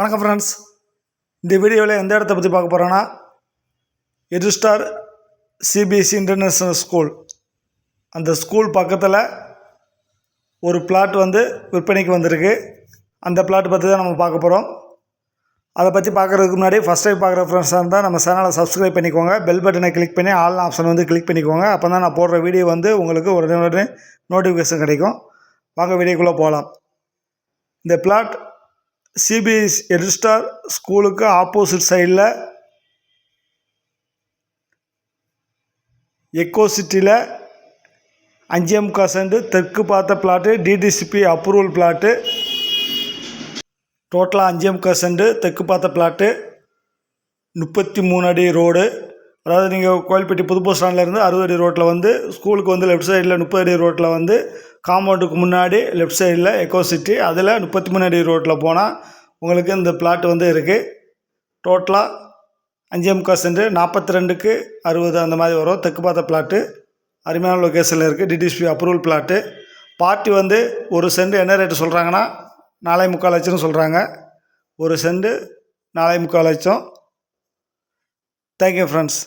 வணக்கம் ஃப்ரெண்ட்ஸ் இந்த வீடியோவில் எந்த இடத்த பற்றி பார்க்க போகிறோன்னா எஜுஸ்டார் சிபிஎஸ்சி இன்டர்நேஷ்னல் ஸ்கூல் அந்த ஸ்கூல் பக்கத்தில் ஒரு பிளாட் வந்து விற்பனைக்கு வந்திருக்கு. அந்த பிளாட் பற்றி தான் நம்ம பார்க்க போகிறோம் அதை பற்றி பார்க்குறதுக்கு முன்னாடி ஃபஸ்ட் டைம் பார்க்குற ஃப்ரெண்ட்ஸாக இருந்தால் நம்ம சேனலை சப்ஸ்கிரைப் பண்ணிக்கோங்க. பெல் பட்டனை கிளிக் பண்ணி ஆல் ஆப்ஷன் வந்து கிளிக் பண்ணிக்கோங்க. அப்போ தான் நான் போடுற வீடியோ வந்து உங்களுக்கு உடனே உடனே நோட்டிஃபிகேஷன் கிடைக்கும். வாங்க வீடியோக்குள்ளே போகலாம் இந்த பிளாட் சிபிஎஸ் ரெஜிஸ்டார் ஸ்கூலுக்கு ஆப்போசிட் சைடில் எக்கோ சிட்டியில் அஞ்சேம் காசண்டு தெற்கு பார்த்த பிளாட்டு டிடிசிபி அப்ரூவல் பிளாட்டு டோட்டலாக அஞ்சேம் காசண்டு தெற்கு பார்த்த பிளாட்டு முப்பத்தி மூணு அடி ரோடு அதாவது நீங்கள் கோயில்பட்டி புது பஸ் ஸ்டாண்ட்லேருந்து அறுபது அடி ரோட்டில் வந்து ஸ்கூலுக்கு வந்து லெஃப்ட் சைடில் முப்பது அடி ரோட்டில் வந்து காம்பவுண்டுக்கு முன்னாடி லெஃப்ட் சைடில் எக்கோ சிட்டி அதில் முப்பத்தி மூணு அடி ரோட்டில் போனால் உங்களுக்கு இந்த பிளாட் வந்து இருக்குது டோட்டலாக அஞ்சே முக்கால் சென்று நாற்பத்தி ரெண்டுக்கு அறுபது அந்த மாதிரி வரும். தெற்கு பார்த்த பிளாட்டு அருமையான லொக்கேஷனில் இருக்குது டிடிஸ்பி அப்ரூவல் பிளாட்டு பார்ட்டி வந்து ஒரு சென்ட் என்ன ரேட்டு சொல்கிறாங்கன்னா நாலே முக்கால் லட்சம்னு சொல்கிறாங்க ஒரு சென்ட் நாலே முக்கால் லட்சம். Thank you friends